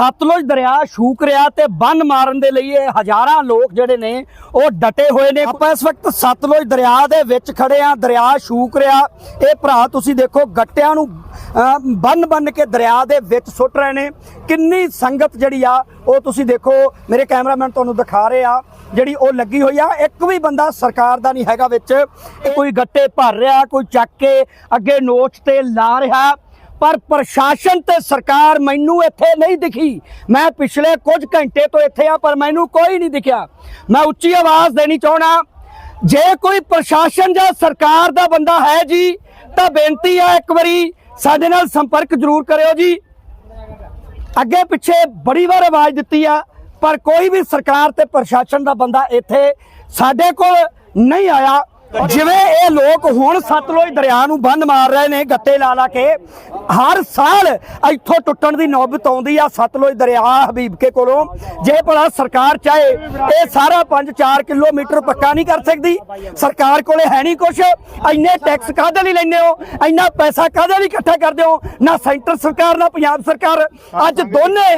ਸਤਲੁਜ ਦਰਿਆ ਸ਼ੂਕ ਰਿਹਾ ਤੇ ਬੰਨ ਮਾਰਨ ਦੇ ਲਈ ਇਹ ਹਜ਼ਾਰਾਂ ਲੋਕ ਜਿਹੜੇ ਨੇ ਉਹ ਡਟੇ ਹੋਏ ਨੇ। ਆਪਾਂ ਇਸ ਵਕਤ ਸਤਲੁਜ ਦਰਿਆ ਦੇ ਵਿੱਚ ਖੜੇ ਆ ਦਰਿਆ ਸ਼ੂਕ ਰਿਹਾ। ਇਹ ਭਰਾ ਤੁਸੀਂ ਦੇਖੋ, ਗੱਟਿਆਂ ਨੂੰ ਬੰਨ ਬੰਨ ਕੇ ਦਰਿਆ ਦੇ ਵਿੱਚ ਸੁੱਟ ਰਹੇ ਨੇ। ਕਿੰਨੀ ਸੰਗਤ ਜਿਹੜੀ ਆ, ਉਹ ਤੁਸੀਂ ਦੇਖੋ, ਮੇਰੇ ਕੈਮਰਾਮੈਨ ਤੁਹਾਨੂੰ ਦਿਖਾ ਰਹੇ ਆ, ਜਿਹੜੀ ਉਹ ਲੱਗੀ ਹੋਈ ਆ। ਇੱਕ ਵੀ ਬੰਦਾ ਸਰਕਾਰ ਦਾ ਨਹੀਂ ਹੈਗਾ ਵਿੱਚ। ਇਹ ਕੋਈ ਗੱਟੇ ਭਰ ਰਿਹਾ, ਕੋਈ ਚੱਕ ਕੇ ਅੱਗੇ ਨੋਚ ਤੇ ਲਾ ਰਿਹਾ। ਪਰ ਪ੍ਰਸ਼ਾਸਨ ਤੇ ਸਰਕਾਰ ਮੈਨੂੰ ਇੱਥੇ ਨਹੀਂ ਦਿਖੀ। ਮੈਂ ਪਿਛਲੇ ਕੁਝ ਘੰਟੇ ਤੋਂ ਇੱਥੇ ਆ, ਪਰ ਮੈਨੂੰ ਕੋਈ ਨਹੀਂ ਦਿਖਿਆ। ਮੈਂ ਉੱਚੀ ਆਵਾਜ਼ ਦੇਣੀ ਚਾਹਣਾ ਜੇ ਕੋਈ ਪ੍ਰਸ਼ਾਸਨ ਜਾਂ ਸਰਕਾਰ ਦਾ ਬੰਦਾ ਹੈ ਜੀ, ਤਾਂ ਬੇਨਤੀ ਆ ਇੱਕ ਵਾਰੀ, ਸਾਡੇ ਨਾਲ ਸੰਪਰਕ ਜ਼ਰੂਰ ਕਰਿਓ ਜੀ। ਅੱਗੇ ਪਿੱਛੇ ਬੜੀ ਵਾਰ ਆਵਾਜ਼ ਦਿੱਤੀ ਆ, ਪਰ ਕੋਈ ਵੀ ਸਰਕਾਰ ਤੇ ਪ੍ਰਸ਼ਾਸਨ ਦਾ ਬੰਦਾ ਇੱਥੇ ਸਾਡੇ ਕੋਲ ਨਹੀਂ ਆਇਆ। ਜਿਵੇਂ ਇਹ ਲੋਕ ਹੁਣ ਸਤਲੁਜ ਦਰਿਆ ਨੂੰ ਬੰਦ ਮਾਰ ਰਹੇ ਨੇ ਗੱਟੇ ਲਾ ਲਾ ਕੇ ਹਰ ਸਾਲ ਇੱਥੋਂ ਟੁੱਟਣ ਦੀ ਨੌਬਤ ਆਉਂਦੀ ਆ ਸਤਲੁਜ ਦਰਿਆ ਹਬੀਬ ਕੇ ਕੋਲੋਂ। ਜੇ ਭਲਾ ਸਰਕਾਰ ਚਾਹੇ ਇਹ ਸਾਰਾ 5-4 ਕਿਲੋਮੀਟਰ ਪੱਕਾ ਨਹੀਂ ਕਰ ਸਕਦੀ। ਸਰਕਾਰ ਕੋਲੇ ਹੈ ਨਹੀਂ ਕੁਛ। ਇੰਨੇ ਟੈਕਸ ਕਾਹਦੇ ਲਈ ਲੈਂਦੇ ਹੋ? ਇੰਨਾ ਪੈਸਾ ਕਾਹਦੇ ਲਈ ਇਕੱਠਾ ਕਰਦੇ ਹੋ? ਨਾ ਸੈਂਟਰ ਸਰਕਾਰ ਨਾ ਪੰਜਾਬ ਸਰਕਾਰ। ਅੱਜ ਦੋਨੇ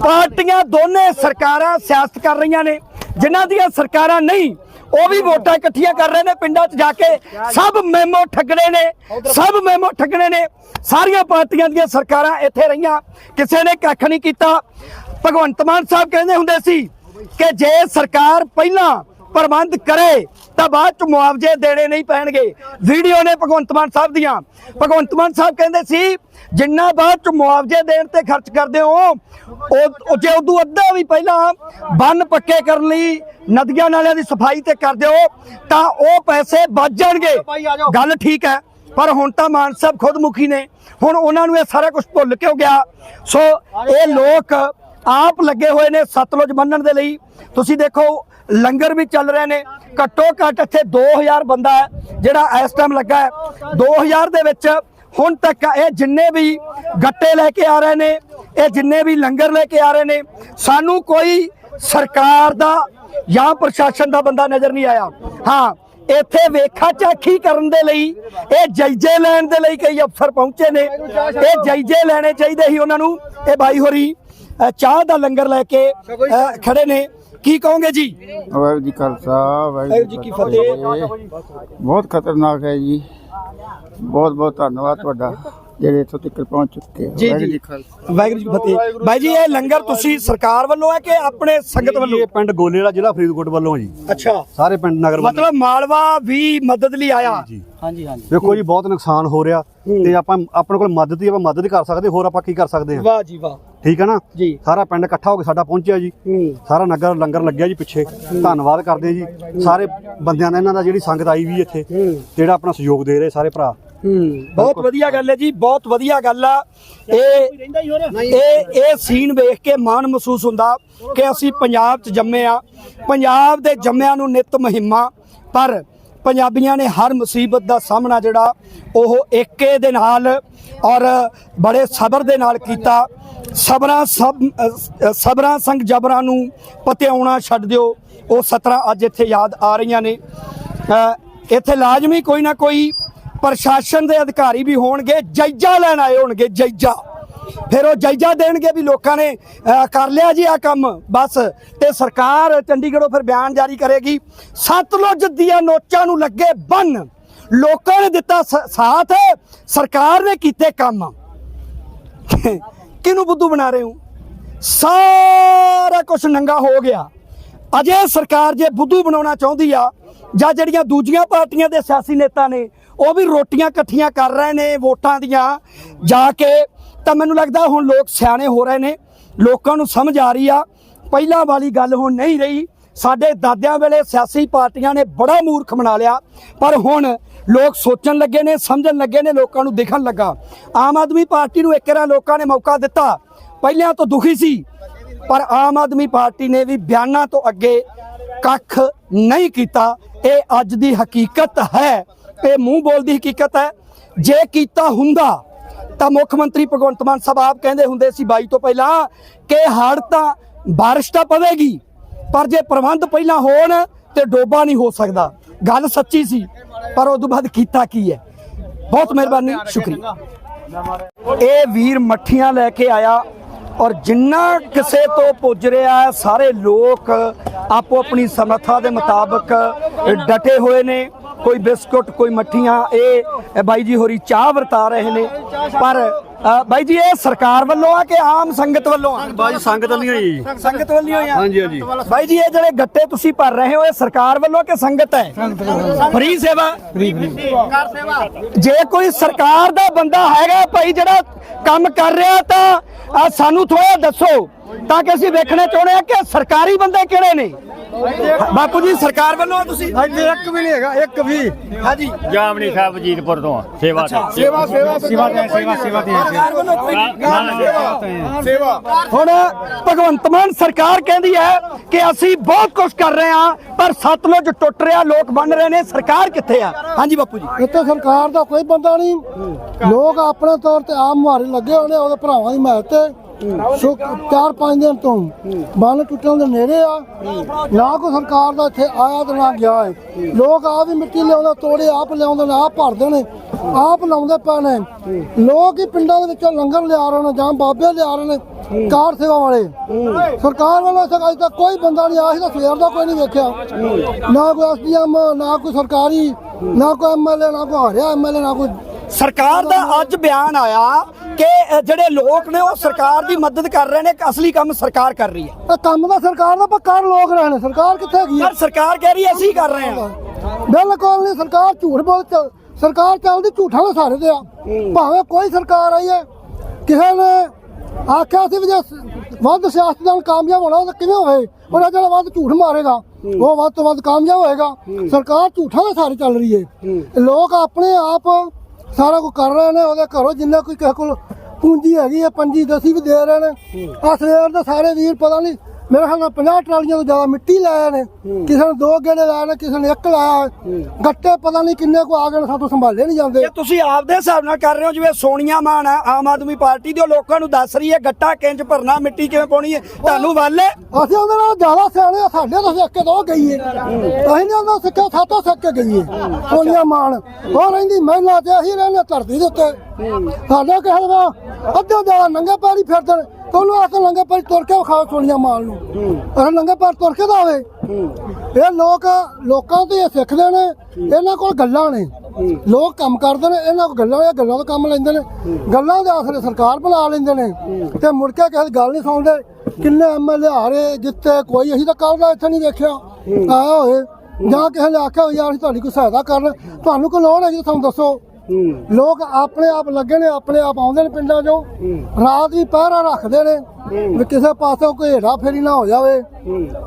ਪਾਰਟੀਆਂ ਦੋਨੇ ਸਰਕਾਰਾਂ ਸਿਆਸਤ ਕਰ ਰਹੀਆਂ ਨੇ। ਜਿਨ੍ਹਾਂ ਦੀਆਂ ਸਰਕਾਰਾਂ ਨਹੀਂ, ਉਹ ਵੀ ਵੋਟਾਂ ਇਕੱਠੀਆਂ ਕਰ ਰਹੇ ਨੇ ਪਿੰਡਾਂ 'ਚ ਜਾ ਕੇ। ਸਭ ਮੈਮੋ ਠੱਗਣੇ ਨੇ, ਸਭ ਮੈਮੋ ਠੱਗਣੇ ਨੇ। ਸਾਰੀਆਂ ਪਾਰਟੀਆਂ ਦੀਆਂ ਸਰਕਾਰਾਂ ਇੱਥੇ ਰਹੀਆਂ। ਕਿਸੇ ਨੇ ਕੱਖ ਨਹੀਂ ਕੀਤਾ। ਭਗਵੰਤ ਮਾਨ ਸਾਹਿਬ ਕਹਿੰਦੇ ਹੁੰਦੇ ਸੀ ਕਿ ਜੇ ਸਰਕਾਰ ਪਹਿਲਾਂ ਪ੍ਰਬੰਧ ਕਰੇ ਤਾਂ ਬਾਅਦ ਚ ਮੁਆਵਜ਼ੇ ਦੇਣੇ ਨਹੀਂ ਪੈਣਗੇ। ਵੀਡੀਓ ਨੇ ਭਗਵੰਤ ਮਾਨ ਸਾਹਿਬ ਦੀਆਂ। ਭਗਵੰਤ ਮਾਨ ਸਾਹਿਬ ਕਹਿੰਦੇ ਸੀ ਜਿੰਨਾ ਬਾਅਦ ਚ ਮੁਆਵਜ਼ੇ ਦੇਣ ਤੇ ਖਰਚ ਕਰਦੇ ਹੋ ਉਹ ਜੇ ਉਦੋਂ ਅੱਧਾ ਵੀ ਪਹਿਲਾਂ ਬੰਨ ਪੱਕੇ ਕਰਨ ਲਈ ਨਦੀਆਂ ਨਾਲਿਆਂ ਦੀ ਸਫ਼ਾਈ ਤੇ ਕਰ ਦਿਓ ਤਾਂ ਉਹ ਪੈਸੇ ਬਚ ਜਾਣਗੇ। ਗੱਲ ਠੀਕ ਹੈ ਪਰ ਹੁਣ ਤਾਂ ਮਾਨ ਸਾਹਿਬ ਖੁਦ ਮੁਖੀ ਨੇ। ਹੁਣ ਉਹਨਾਂ ਨੂੰ ਇਹ ਸਾਰਾ ਕੁਝ ਭੁੱਲ ਕਿਉਂ ਗਿਆ? ਸੋ ਇਹ ਲੋਕ ਆਪ ਲੱਗੇ ਹੋਏ ਨੇ ਸਤਲੁਜ ਬੰਨਣ ਦੇ ਲਈ। ਤੁਸੀਂ ਦੇਖੋ ਲੰਗਰ ਵੀ ਚੱਲ ਰਹੇ ਨੇ। ਘੱਟੋ ਘੱਟ ਇੱਥੇ 2000 ਬੰਦਾ ਹੈ, ਜਿਹੜਾ ਇਸ ਟਾਈਮ ਲੱਗਾ ਹੈ। 2000 ਦੇ ਵਿੱਚ ਹੁਣ ਤੱਕ ਇਹ ਜਿੰਨੇ ਵੀ ਗੱਟੇ ਲੈ ਕੇ ਆ ਰਹੇ ਨੇ, ਇਹ ਜਿੰਨੇ ਵੀ ਲੰਗਰ ਲੈ ਕੇ ਆ ਰਹੇ ਨੇ, ਸਾਨੂੰ ਕੋਈ ਸਰਕਾਰ ਦਾ ਜਾਂ ਪ੍ਰਸ਼ਾਸਨ ਦਾ ਬੰਦਾ ਨਜ਼ਰ ਨਹੀਂ ਆਇਆ। ਹਾਂ, ਇੱਥੇ ਵੇਖਾ ਚਾਖੀ ਕਰਨ ਦੇ ਲਈ, ਇਹ ਜਾਇਜ਼ੇ ਲੈਣ ਦੇ ਲਈ ਕਈ ਅਫਸਰ ਪਹੁੰਚੇ ਨੇ। ਇਹ ਜਾਇਜ਼ੇ ਲੈਣੇ ਚਾਹੀਦੇ ਸੀ ਉਹਨਾਂ ਨੂੰ। ਇਹ ਬਾਈ ਹੋਰੀ ਚਾਹ ਦਾ ਲੰਗਰ ਲੈ ਕੇ ਖੜੇ ਨੇ। ਕੀ ਕਹੋਗੇ ਜੀ? ਵਾਹਿਗੁਰੂ ਜੀ ਖਾਲਸਾ ਵਾਹਿਗੁਰੂ ਜੀ ਕੀ ਫਤਿਹ। ਬਹੁਤ ਖਤਰਨਾਕ ਹੈ ਜੀ। ਬਹੁਤ ਬਹੁਤ ਧੰਨਵਾਦ ਤੁਹਾਡਾ ਜਿਹੜੇ ਇੱਥੋਂ ਤੱਕ ਪਹੁੰਚ ਚੁੱਕੇ ਹੋ। ਜੀ, ਜੀ। ਵਾਹਿਗੁਰੂ ਜੀ ਫਤਿਹ। ਬਾਈ ਜੀ ਇਹ ਲੰਗਰ ਤੁਸੀਂ ਸਰਕਾਰ ਵੱਲੋਂ ਹੈ ਕਿ ਆਪਣੇ ਸੰਗਤ ਵੱਲੋਂ? ਇਹ ਪਿੰਡ ਗੋਲੇਲਾ ਜ਼ਿਲ੍ਹਾ ਫਰੀਦਕੋਟ ਵੱਲੋਂ ਜੀ। ਅੱਛਾ। ਸਾਰੇ ਪਿੰਡ ਨਗਰ ਵੱਲੋਂ। ਮਤਲਬ ਮਾਲਵਾ ਵੀ ਮਦਦ ਲਈ ਆਇਆ। ਹਾਂਜੀ ਹਾਂਜੀ। ਦੇਖੋ ਜੀ ਬਹੁਤ ਨੁਕਸਾਨ ਹੋ ਰਿਹਾ ਤੇ ਆਪਾਂ ਆਪਣੇ ਕੋਲ ਮਦਦ ਹੀ ਆਪਾਂ ਮਦਦ ਕਰ ਸਕਦੇ ਹੋਰ ਆਪਾਂ ਕੀ ਕਰ ਸਕਦੇ ਹਾਂ? ਵਾਹ ਜੀ ਵਾਹ। ਠੀਕ ਹੈ ਨਾ? ਜੀ। ਸਾਰਾ ਪਿੰਡ ਇਕੱਠਾ ਹੋ ਕੇ ਸਾਡਾ ਪਹੁੰਚਿਆ ਜੀ। ਸਾਰਾ ਨਗਰ ਲੰਗਰ ਲੱਗਿਆ ਜੀ ਪਿੱਛੇ। ਧੰਨਵਾਦ ਕਰਦੇ ਜੀ। ਸਾਰੇ ਬੰਦਿਆਂ ਦਾ ਇਹਨਾਂ ਦਾ ਜਿਹੜੀ ਸੰਗਤ ਆਈ ਵੀ ਇੱਥੇ ਜਿਹੜਾ ਆਪਣਾ ਸਹਿਯੋਗ ਦੇ ਰਹੇ ਸਾਰੇ ਭਰਾ। ਹੂੰ। ਬਹੁਤ ਵਧੀਆ ਗੱਲ ਹੈ ਜੀ ਬਹੁਤ ਵਧੀਆ ਗੱਲ ਆ। ਇਹ ਇਹ ਇਹ ਸੀਨ ਵੇਖ ਕੇ ਮਾਣ ਮਹਿਸੂਸ ਹੁੰਦਾ ਕਿ ਅਸੀਂ ਪੰਜਾਬ 'ਚ ਜੰਮੇ ਆ। ਪੰਜਾਬ ਦੇ ਜੰਮਿਆਂ ਨੂੰ ਨਿਤ ਮਹਿਮਾ ਪਰ ਪੰਜਾਬੀਆਂ ਨੇ ਹਰ ਮੁਸੀਬਤ ਦਾ ਸਾਹਮਣਾ ਜਿਹੜਾ ਉਹ ਏਕੇ ਦੇ ਨਾਲ ਔਰ ਬੜੇ ਸਬਰ ਦੇ ਨਾਲ ਕੀਤਾ। ਸਬਰਾਂ ਸਭ ਸਬਰਾਂ ਸੰਗ ਜਬਰਾਂ ਨੂੰ ਪਤਿਆਉਣਾ ਛੱਡ ਦਿਓ। ਉਹ ਸਤਰਾਂ ਅੱਜ ਇੱਥੇ ਯਾਦ ਆ ਰਹੀਆਂ ਨੇ। ਇੱਥੇ ਲਾਜ਼ਮੀ ਕੋਈ ਨਾ ਕੋਈ ਪ੍ਰਸ਼ਾਸਨ ਦੇ ਅਧਿਕਾਰੀ ਵੀ ਹੋਣਗੇ, ਜੈਜ਼ਾ ਲੈਣ ਆਏ ਹੋਣਗੇ, ਜੈਜ਼ਾ। ਫਿਰ ਉਹ ਜਾਇਜ਼ਾ ਦੇਣਗੇ ਵੀ ਲੋਕਾਂ ਨੇ ਕਰ ਲਿਆ ਜੀ ਆ ਕੰਮ। ਬਸ, ਤੇ ਸਰਕਾਰ ਚੰਡੀਗੜ੍ਹੋਂ ਫਿਰ ਬਿਆਨ ਜਾਰੀ ਕਰੇਗੀ। ਸਤਲੁਜ ਦੀਆਂ ਨੋਚਾਂ ਨੂੰ ਲੱਗੇ ਬੰਨ। ਲੋਕਾਂ ਨੇ ਦਿੱਤਾ ਸਾਥ। ਸਰਕਾਰ ਨੇ ਕੀਤੇ ਕੰਮ। ਕਿਹਨੂੰ ਬੁੱਧੂ ਬਣਾ ਰਹੇ ਹੋ? ਸਾਰਾ ਕੁਝ ਨੰਗਾ ਹੋ ਗਿਆ। ਅਜੇ ਸਰਕਾਰ ਜੇ ਬੁੱਧੂ ਬਣਾਉਣਾ ਚਾਹੁੰਦੀ ਆ, ਜਾਂ ਜਿਹੜੀਆਂ ਦੂਜੀਆਂ ਪਾਰਟੀਆਂ ਦੇ ਸਿਆਸੀ ਨੇਤਾ ਨੇ, ਉਹ ਵੀ ਰੋਟੀਆਂ ਇਕੱਠੀਆਂ ਕਰ ਰਹੇ ਨੇ ਵੋਟਾਂ ਦੀਆਂ, ਜਾ ਕੇ ਤਾਂ ਮੈਨੂੰ ਲੱਗਦਾ ਹੁਣ ਲੋਕ ਸਿਆਣੇ ਹੋ ਰਹੇ ਨੇ, ਲੋਕਾਂ ਨੂੰ ਸਮਝ ਆ ਰਹੀ ਆ। ਪਹਿਲਾਂ ਵਾਲੀ ਗੱਲ ਹੁਣ ਨਹੀਂ ਰਹੀ। ਸਾਡੇ ਦਾਦਿਆਂ ਵੇਲੇ ਸਿਆਸੀ ਪਾਰਟੀਆਂ ਨੇ ਬੜਾ ਮੂਰਖ ਬਣਾ ਲਿਆ। ਪਰ ਹੁਣ ਲੋਕ ਸੋਚਣ ਲੱਗੇ ਨੇ, ਸਮਝਣ ਲੱਗੇ ਨੇ, ਲੋਕਾਂ ਨੂੰ ਦਿਖਣ ਲੱਗਾ। ਆਮ ਆਦਮੀ ਪਾਰਟੀ ਨੂੰ ਇੱਕ ਵਾਰ ਲੋਕਾਂ ਨੇ ਮੌਕਾ ਦਿੱਤਾ। ਪਹਿਲਾਂ ਤੋਂ ਦੁਖੀ ਸੀ, ਪਰ ਆਮ ਆਦਮੀ ਪਾਰਟੀ ਨੇ ਵੀ ਬਿਆਨਾਂ ਤੋਂ ਅੱਗੇ ਕੱਖ ਨਹੀਂ ਕੀਤਾ। ਇਹ ਅੱਜ ਦੀ ਹਕੀਕਤ ਹੈ। ਇਹ ਮੂੰਹ ਬੋਲਦੀ ਹਕੀਕਤ ਹੈ। ਜੇ ਕੀਤਾ ਹੁੰਦਾ ਤਾਂ ਮੁੱਖ ਮੰਤਰੀ ਭਗਵੰਤ ਮਾਨ ਸਾਹਿਬ ਆਪ ਕਹਿੰਦੇ ਹੁੰਦੇ ਸੀ ਬਾਈ ਤੋਂ ਪਹਿਲਾਂ ਕਿ ਹੜ ਤਾਂ ਬਾਰਿਸ਼ ਤਾਂ ਪਵੇਗੀ ਪਰ ਜੇ ਪ੍ਰਬੰਧ ਪਹਿਲਾਂ ਹੋਣ ਤੇ ਡੋਬਾ ਨਹੀਂ ਹੋ ਸਕਦਾ। ਗੱਲ ਸੱਚੀ ਸੀ ਪਰ ਉਸ ਤੋਂ ਬਾਅਦ ਕੀਤਾ ਕੀ ਹੈ? ਬਹੁਤ ਮਿਹਰਬਾਨੀ ਸ਼ੁਕਰੀਆ। ਇਹ ਵੀਰ ਮੱਠੀਆਂ ਲੈ ਕੇ ਆਇਆ ਔਰ ਜਿੰਨਾ ਕਿਸੇ ਤੋਂ ਪੁੱਜ ਰਿਹਾ ਹੈ, ਸਾਰੇ ਲੋਕ ਆਪੋ ਆਪਣੀ ਸਮਰੱਥਾ ਦੇ ਮੁਤਾਬਕ ਡਟੇ ਹੋਏ ਨੇ। ਕੋਈ ਬਿਸਕੁਟ ਕੋਈ ਮੱਠੀਆਂ ਇਹ ਬਾਈ ਜੀ ਹੋਰੀ ਚਾਹ ਵਰਤਾ ਰਹੇ ਨੇ। ਪਰ ਬਾਈ ਜੀ ਇਹ ਸਰਕਾਰ ਵੱਲੋਂ ਆ ਕਿ ਆਮ ਸੰਗਤ ਵੱਲੋਂ ਆ? ਬਾਜੀ ਸੰਗਤ ਨਹੀਂ ਜੀ। ਸੰਗਤ ਵੱਲੋਂ ਹੀ ਆ? ਹਾਂਜੀ ਹਾਂਜੀ। ਬਾਈ ਜੀ ਇਹ ਜਿਹੜੇ ਗੱਟੇ ਤੁਸੀਂ ਭਰ ਰਹੇ ਹੋ ਇਹ ਸਰਕਾਰ ਵੱਲੋਂ ਕਿ ਸੰਗਤ ਹੈ? ਫ੍ਰੀ ਸੇਵਾ? ਜੇ ਕੋਈ ਸਰਕਾਰ ਦਾ ਬੰਦਾ ਹੈਗਾ ਭਾਈ ਜਿਹੜਾ ਕੰਮ ਕਰ ਰਿਹਾ ਤਾਂ ਸਾਨੂੰ ਥੋੜਾ ਦੱਸੋ। ਤਾਂ ਕਿ ਅਸੀਂ ਵੇਖਣਾ ਚਾਹੁੰਦੇ ਹਾਂ ਕਿ ਸਰਕਾਰੀ ਬੰਦੇ ਕਿਹੜੇ ਨੇ। ਬਾਪੂ ਜੀ ਸਰਕਾਰ ਵੱਲੋਂ ਆ ਤੁਸੀਂ? ਹਾਂਜੀ ਇੱਕ ਵੀ ਨਹੀਂ ਹੈਗਾ ਇੱਕ ਵੀ। ਹਾਂਜੀ। ਜਾਮਣੀ ਸਾਹਿਬ ਜੀਤਪੁਰ ਤੋਂ ਆ, ਸੇਵਾ ਤੇ। ਸੇਵਾ ਸੇਵਾ ਸੇਵਾ ਸੇਵਾ ਸੇਵਾ ਵੱਲੋਂ ਕੋਈ ਸੇਵਾ ਹੁਣ ਭਗਵੰਤ ਮਾਨ ਸਰਕਾਰ ਕਹਿੰਦੀ ਹੈ ਕਿ ਅਸੀਂ ਬਹੁਤ ਕੁਝ ਕਰ ਰਹੇ ਹਾਂ ਪਰ ਸਤਲੁਜ ਟੁੱਟ ਰਿਹਾ ਲੋਕ ਬਣ ਰਹੇ ਨੇ ਸਰਕਾਰ ਕਿੱਥੇ ਆ? ਹਾਂਜੀ ਬਾਪੂ ਜੀ। ਇੱਥੇ ਸਰਕਾਰ ਦਾ ਕੋਈ ਬੰਦਾ ਨਹੀਂ। ਲੋਕ ਆਪਣੇ ਤੌਰ ਤੇ ਆਮ ਮੁਹਾਰੇ ਲੱਗੇ ਹੋਣੇ ਉਹਦੇ ਭਰਾਵਾਂ ਦੀ ਮਦਦ ਤੇ। ਸੋ ਚਾਰ ਪੰਜ ਦਿਨ ਤੋਂ ਬੰਨ ਟੁੱਟਣ ਦੇ ਨੇੜੇ ਆ। ਨਾ ਕੋਈ ਸਰਕਾਰ ਦਾ ਇੱਥੇ ਆਇਆ ਤੇ ਨਾ ਗਿਆ ਹੈ। ਲੋਕ ਆਪ ਹੀ ਮਿੱਟੀ ਲਿਆਉਂਦੇ ਤੋੜੇ ਆਪ ਲਿਆਉਂਦੇ ਨੇ ਆਪ ਭਰਦੇ ਨੇ ਆਪ ਲਾਉਂਦੇ ਪਏ ਨੇ ਲੋਕ ਹੀ ਪਿੰਡਾਂ ਦੇ ਵਿੱਚੋਂ ਲੰਗਰ ਲਿਆ ਰਹੇ ਨੇ ਜਾਂ ਬਾਬੇ ਲਿਆ ਰਹੇ ਨੇ ਕਾਰ ਸੇਵਾ ਵਾਲੇ। ਸਰਕਾਰ ਵੱਲੋਂ ਅੱਜ ਤੱਕ ਕੋਈ ਬੰਦਾ ਨਹੀਂ ਆਇਆ ਸੀ ਤਾਂ ਸਵੇਰ ਦਾ ਕੋਈ ਨਹੀਂ ਵੇਖਿਆ। ਨਾ ਕੋਈ ਐਸਡੀਐਮ ਨਾ ਕੋਈ ਸਰਕਾਰੀ ਨਾ ਕੋਈ ਐਮਐਲਏ ਨਾ ਕੋਈ ਹਰਿਆ ਐਮਐਲਏ ਨਾ ਕੋਈ ਸਰਕਾਰ ਦਾ ਅੱਜ ਬਿਆਨ ਆਇਆ ਕਿ ਜਿਹੜੇ ਲੋਕ ਨੇ ਉਹ ਸਰਕਾਰ ਦੀ ਮਦਦ ਕਰ ਰਹੇ ਨੇ ਅਸਲੀ ਕੰਮ ਸਰਕਾਰ ਕਰ ਰਹੀ ਹੈ। ਇਹ ਕੰਮ ਦਾ ਸਰਕਾਰ ਦਾ ਪਰ ਕਰ ਲੋਕ ਰਹੇ ਨੇ। ਸਰਕਾਰ ਕਿੱਥੇ ਹੈਗੀ ਹੈ? ਪਰ ਸਰਕਾਰ ਕਹਿ ਰਹੀ ਹੈ ਅਸੀਂ ਕਰ ਰਹੇ ਹਾਂ। ਬਿਲਕੁਲ ਨਹੀਂ ਸਰਕਾਰ ਝੂਠ ਬੋਲ ਸਰਕਾਰ ਚੱਲਦੀ ਝੂਠਾਂ ਦੇ ਸਾਰੇ ਤੇ ਆ। ਭਾਵੇਂ ਕੋਈ ਸਰਕਾਰ ਆਈ ਹੈ ਕਿਸੇ ਨੇ ਆਖਿਆ ਸੀ ਵੀ ਜੇ ਵੱਧ ਸਿਆਸਤਦਾਨ ਕਾਮਯਾਬ ਹੋਣਾ ਤਾਂ ਕਿਵੇਂ ਹੋਵੇ? ਉਹਦਾ ਜਿਹੜਾ ਵੱਧ ਝੂਠ ਮਾਰੇਗਾ। ਉਹ ਵੱਧ ਤੋਂ ਵੱਧ ਕਾਮਯਾਬ ਹੋਏਗਾ। ਸਰਕਾਰ ਝੂਠਾਂ ਦੇ ਸਾਰੇ ਚੱਲ ਰਹੀ ਹੈ। ਲੋਕ ਆਪਣੇ ਆਪ ਸਾਰਾ ਕੁਝ ਕਰ ਰਹੇ ਨੇ ਉਹਦੇ ਘਰੋਂ ਜਿੰਨਾ ਕੋਈ ਕਿਸੇ ਕੋਲ ਪੂੰਜੀ ਹੈਗੀ ਹੈ ਪੰਜੀ ਦਸੀ ਵੀ ਦੇ ਰਹੇ ਨੇ। ਆ ਸਵੇਰ ਦੇ ਸਾਰੇ ਵੀਰ ਪਤਾ ਨਹੀਂ ਮੇਰੇ ਖਿਆਲ ਨਾਲ 50 ਟਰਾਲੀਆਂ ਤੋਂ ਜ਼ਿਆਦਾ ਮਿੱਟੀ ਲਾਇਆ ਨੇ। ਕਿਸੇ ਨੇ ਦੋ ਗੇੜੇ ਲਾਏ ਨੇ ਕਿਸੇ ਨੇ ਇੱਕ ਲਾਇਆ। ਗੱਟੇ ਪਤਾ ਨਹੀਂ ਕਿੰਨੇ ਕੋ ਆ ਗਏ ਸਾਤੋਂ ਸੰਭਾਲੇ ਨਹੀਂ ਜਾਂਦੇ। ਇਹ ਤੁਸੀਂ ਆਪਦੇ ਹਿਸਾਬ ਨਾਲ ਕਰ ਰਹੇ ਹੋ ਜਿਵੇਂ ਸੋਨੀਆ ਮਾਨ ਆ ਆਮ ਆਦਮੀ ਪਾਰਟੀ ਦੇ ਲੋਕਾਂ ਨੂੰ ਦੱਸ ਰਹੀ ਹੈ ਗੱਟਾ ਕਿੰਜ ਭਰਨਾ ਮਿੱਟੀ ਕਿਵੇਂ ਪਾਉਣੀ ਹੈ? ਤੁਹਾਨੂੰ ਵੱਲ ਹੈ? ਅਸੀਂ ਉਹਦੇ ਨਾਲ ਜ਼ਿਆਦਾ ਸਿਆਣੇ ਆ ਸਾਡੇ ਤੋਂ ਸਿੱਖ ਕੇ ਦੋ ਗਈ ਏ ਅਸੀਂ ਨੇ ਉਹਨਾਂ ਸਿੱਖਿਆ ਸਾਤੋਂ ਸਿੱਖ ਕੇ ਗਈ ਏ ਸੋਨੀਆ ਮਾਨ ਉਹ ਰਹਿੰਦੀ ਮਹਿਲਾ ਤੇ ਅਸੀਂ ਰਹਿੰਦੇ ਧਰਤੀ ਦੇ ਉੱਤੇ। ਸਾਡਾ ਕਹਿ ਲਗਾ ਅੱਧੇ ਜ਼ਿਆਦਾ ਨੰਗੇ ਪੈਰੀ ਫਿਰਦੇ ਨੇ ਤੇ ਉਹਨੂੰ ਆਖੋ ਨੰਗੇ ਪੈਰੀ ਤੁਰ ਕੇ ਵਿਖਾਓ ਸੋਨੀਆ ਮਾਨ ਨੂੰ। ਉਹ ਨੰਗੇ ਪੈਰ ਤੁਰ ਕੇ ਤਾਂ ਆਵੇ। ਇਹ ਲੋਕ ਲੋਕਾਂ ਤੋਂ ਇਹ ਸਿੱਖਦੇ ਨੇ ਇਹਨਾਂ ਕੋਲ ਗੱਲਾਂ ਨੇ। ਲੋਕ ਕੰਮ ਕਰਦੇ ਨੇ ਇਹਨਾਂ ਕੋਲ ਗੱਲਾਂ ਇਹ ਗੱਲਾਂ ਤੋਂ ਕੰਮ ਲੈਂਦੇ ਨੇ। ਗੱਲਾਂ ਦੇ ਆਸਰੇ ਸਰਕਾਰ ਬਣਾ ਲੈਂਦੇ ਨੇ। ਤੇ ਮੁੜ ਕੇ ਕਿਸੇ ਗੱਲ ਨਹੀਂ ਸੁਣਦੇ। ਕਿੰਨੇ ਐਮਐਲਏ ਆ ਰਹੇ ਜਿੱਥੇ ਕੋਈ ਅਸੀਂ ਤਾਂ ਕੱਲ ਦਾ ਇੱਥੇ ਨਹੀਂ ਦੇਖਿਆ। ਆਇਆ ਹੋਏ। ਜਾਂ ਕਿਸੇ ਨੇ ਆਖਿਆ ਹੋਇਆ ਅਸੀਂ ਤੁਹਾਡੀ ਕੋਈ ਸਹਾਇਤਾ ਕਰਨ। ਤੁਹਾਨੂੰ ਕੋਈ ਲੋੜ ਹੈ ਜੀ ਤੁਹਾਨੂੰ ਦੱਸੋ। ਲੋਕ ਆਪਣੇ ਆਪ ਲੱਗੇ ਨੇ ਆਪਣੇ ਆਪ ਆਉਂਦੇ ਨੇ ਪਿੰਡਾਂ 'ਚੋਂ। ਰਾਤ ਵੀ ਪਹਿਰਾ ਰੱਖਦੇ ਨੇ ਵੀ ਕਿਸੇ ਪਾਸੋਂ ਕੋਈ ਹੇਰਾ ਫੇਰੀ ਨਾ ਹੋ ਜਾਵੇ।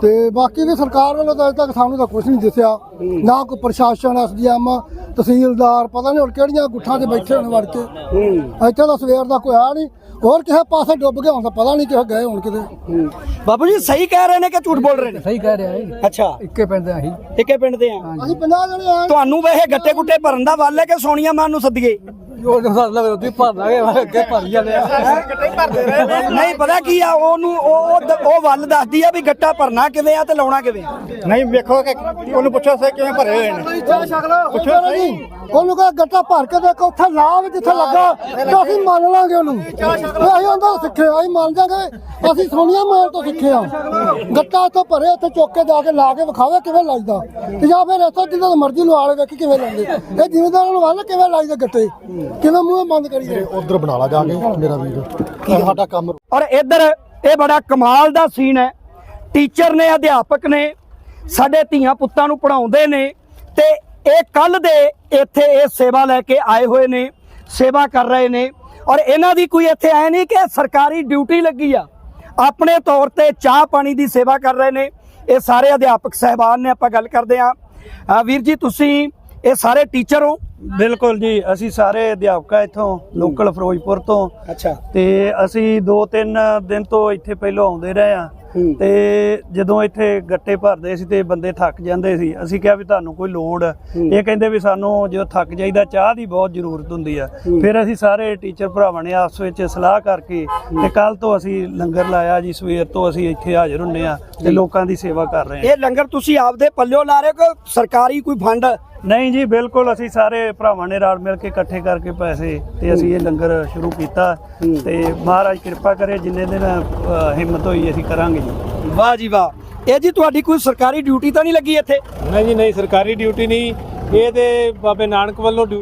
ਤੇ ਬਾਕੀ ਵੀ ਸਰਕਾਰ ਵੱਲੋਂ ਤਾਂ ਅਜੇ ਤੱਕ ਸਾਨੂੰ ਤਾਂ ਕੁਝ ਨਹੀਂ ਦਿਸਿਆ। ਨਾ ਕੋਈ ਪ੍ਰਸ਼ਾਸਨ ਐਸਡੀਐਮ ਤਹਿਸੀਲਦਾਰ ਪਤਾ ਨਹੀਂ ਹੁਣ ਕਿਹੜੀਆਂ ਗੁੱਠਾਂ 'ਤੇ ਬੈਠੇ ਹੋਣ ਵੜ ਕੇ। ਇੱਥੇ ਤਾਂ ਸਵੇਰ ਦਾ ਕੋਈ ਆ ਨਹੀਂ। ਹੋਰ ਕਿਸੇ ਪਾਸੇ ਡੁੱਬ ਗਿਆ ਹੁਣ ਤਾਂ ਪਤਾ ਨਹੀਂ ਕਿਹ ਗਏ ਹੁਣ ਕਿਤੇ। ਬਾਬੂ ਜੀ ਸਹੀ ਕਹਿ ਰਹੇ ਨੇ ਕਿ ਝੂਠ ਬੋਲ ਰਹੇ ਨੇ? ਸਹੀ ਕਹਿ ਰਿਹਾ ਹੈ ਅੱਛਾ। ਇੱਕੇ ਪਿੰਡ ਦਾ ਹੀ ਇੱਕੇ ਪਿੰਡ ਦੇ ਆ। ਅਸੀਂ 50 ਜਣੇ ਆ। ਤੁਹਾਨੂੰ ਵੇ ਗੱਟੇ ਗੁੱਟੇ ਭਰਨ ਦਾ ਵੱਲ ਹੈ ਕਿ ਸੋਨੀਆ ਮਾਨ ਨੂੰ ਸੱਦੀਏ? ਉਹ ਤਾਂ ਸੱਦ ਲਵੇ ਉਹਦੀ ਭਰ ਲਾਂਗੇ ਮੈਂ ਅੱਗੇ ਭਰ ਜਾਂਦੇ ਆ। ਨਹੀਂ ਪਤਾ ਕੀ ਆ ਉਹਨੂੰ ਉਹ ਉਹ ਦ- ਉਹ ਵੱਲ ਦੱਸਦੀ ਆ ਵੀ ਗੱਟਾ ਭਰਨਾ ਕਿਵੇਂ ਆ ਤੇ ਲਾਉਣਾ ਕਿਵੇਂ ਆ। ਨਹੀਂ ਵੇਖੋ ਕਿ ਉਹਨੂੰ ਪੁੱਛੋ ਸੇ ਕਿਵੇਂ ਭਰੇ ਹੋਏ ਨੇ। ਪੁੱਛੋ ਨਹੀਂ। ਉਹਨੂੰ ਕਹ ਗੱਟਾ ਭਰ ਕੇ ਦੇਖੋ ਉੱਥੇ ਲਾਭ ਜਿੱਥੇ ਲੱਗਾ ਤਾਂ ਅਸੀਂ ਮੰਨ ਲਾਂਗੇ ਉਹਨੂੰ। ਅਸੀਂ ਉਹਦਾ ਸਿੱਖੇ ਅਸੀਂ ਮੰਨ ਜਾਗੇ ਅਸੀਂ ਸੋਨੀਆ ਮਾਨ ਤੋਂ ਸਿੱਖੇ ਆ। ਗੱਟਾ ਇੱਥੇ ਭਰੇ ਉੱਥੇ ਚੁੱਕ ਕੇ ਜਾ ਕੇ ਲਾ ਕੇ ਵਿਖਾਵੇ ਕਿਵੇਂ ਲਾਈਦਾ। ਤੇ ਜਾਂ ਫਿਰ ਇੱਥੇ ਜਿੱਦਾਂ ਮਰਜ਼ੀ ਲਵਾ ਲੈ ਵੇਖੀ ਕਿਵੇਂ ਲਾਉਂਦੇ। ਇਹ ਜ਼ਿਮੀਦਾਰਾਂ ਨੂੰ ਵੱਲ ਕਿਵੇਂ ਲਾਈਦੇ ਗੱਟੇ? ਕਿਵੇਂ ਮੂੰਹ ਬੰਦ ਕਰੀਦੇ ਉਧਰ ਬਣਾ ਲਾ ਜਾ ਕੇ ਮੇਰਾ ਵੀਰ। ਸਾਡਾ ਕੰਮ ਔਰ ਇੱਧਰ ਇਹ ਬੜਾ ਕਮਾਲ ਦਾ ਸੀਨ ਹੈ। ਟੀਚਰ ਨੇ ਅਧਿਆਪਕ ਨੇ ਸਾਡੇ ਧੀਆਂ ਪੁੱਤਾਂ ਨੂੰ ਪੜਾਉਂਦੇ ਨੇ ਤੇ ਇਹ ਕੱਲ ਦੇ ਇੱਥੇ ਇਹ ਸੇਵਾ ਲੈ ਕੇ ਆਏ ਹੋਏ ਨੇ ਸੇਵਾ ਕਰ ਰਹੇ ਨੇ। ਔਰ ਇਹਨਾਂ ਦੀ ਕੋਈ ਇੱਥੇ ਐ ਨਹੀਂ ਕਿ ਸਰਕਾਰੀ ਡਿਊਟੀ ਲੱਗੀ ਆ। ਆਪਣੇ ਤੌਰ ਤੇ ਚਾਹ ਪਾਣੀ ਦੀ ਸੇਵਾ ਕਰ ਰਹੇ ਨੇ। ਇਹ ਸਾਰੇ ਅਧਿਆਪਕ ਸਹਿਬਾਨ ਨੇ ਆਪਾਂ ਗੱਲ ਕਰਦੇ ਆ ਵੀਰ ਜੀ ਤੁਸੀਂ ਇਹ ਸਾਰੇ ਟੀਚਰ ਹੋ? ਬਿਲਕੁਲ ਜੀ ਅਸੀਂ ਸਾਰੇ ਅਧਿਆਪਕ ਇੱਥੋਂ ਲੋਕਲ ਫਿਰੋਜ਼ਪੁਰ ਤੋਂ। ਅੱਛਾ। ਤੇ ਅਸੀਂ 2-3 ਦਿਨ ਤੋਂ ਇੱਥੇ ਪਹਿਲਾਂ ਆਉਂਦੇ ਰਹੇ ਆ ਤੇ ਜਦੋਂ ਇੱਥੇ ਗੱਟੇ ਭਰਦੇ ਸੀ ਤੇ ਬੰਦੇ ਥੱਕ ਜਾਂਦੇ ਸੀ ਅਸੀਂ ਕਿਹਾ ਵੀ ਤੁਹਾਨੂੰ ਕੋਈ ਲੋੜ। ਇਹ ਕਹਿੰਦੇ ਵੀ ਸਾਨੂੰ ਜਦੋਂ ਥੱਕ ਜਾਈਦਾ ਚਾਹ ਦੀ ਬਹੁਤ ਜ਼ਰੂਰਤ ਹੁੰਦੀ ਆ। ਫਿਰ ਅਸੀਂ ਸਾਰੇ ਟੀਚਰ ਭਰਾਵਾਂ ਨੇ ਆਪਸ ਵਿੱਚ ਸਲਾਹ ਕਰਕੇ ਤੇ ਕੱਲ ਤੋਂ ਅਸੀਂ ਲੰਗਰ ਲਾਇਆ ਜੀ ਸਵੇਰ ਤੋਂ ਅਸੀਂ ਇੱਥੇ ਹਾਜ਼ਰ ਹੁੰਨੇ ਆ ਤੇ ਲੋਕਾਂ ਦੀ ਸੇਵਾ ਕਰ ਰਹੇ ਆ ਇਹ ਲੰਗਰ ਤੁਸੀਂ ਆਪਦੇ ਪੱਲਿਓ ਲਾ ਰਹੇ ਹੋ ਕਿ ਸਰਕਾਰੀ ਕੋਈ ਫੰਡ ਨਹੀਂ ਜੀ ਬਿਲਕੁਲ ਅਸੀਂ ਸਾਰੇ ਭਰਾਵਾਂ ਨੇ ਰਲ ਮਿਲ ਕੇ ਇਕੱਠੇ ਕਰਕੇ ਪੈਸੇ ਤੇ ਅਸੀਂ ਇਹ ਲੰਗਰ ਸ਼ੁਰੂ ਕੀਤਾ ਤੇ ਮਹਾਰਾਜ ਕਿਰਪਾ ਕਰੇ ਜਿੰਨੇ ਦਿਨ ਅ, ਹਿੰਮਤ ਹੋਈ ਅਸੀਂ ਕਰਾਂਗੇ ਜੀ। ਵਾਹ ਜੀ ਵਾਹ। ਇਹ ਜੀ ਤੁਹਾਡੀ ਕੋਈ ਸਰਕਾਰੀ ਡਿਊਟੀ ਤਾਂ ਨਹੀਂ ਲੱਗੀ ਇੱਥੇ? ਨਹੀਂ ਜੀ ਨਹੀਂ ਸਰਕਾਰੀ ਡਿਊਟੀ ਨਹੀਂ। ਇਹ ਤੇ ਬਾਬੇ ਨਾਨਕ ਵੱਲੋਂ ਡਿਊ-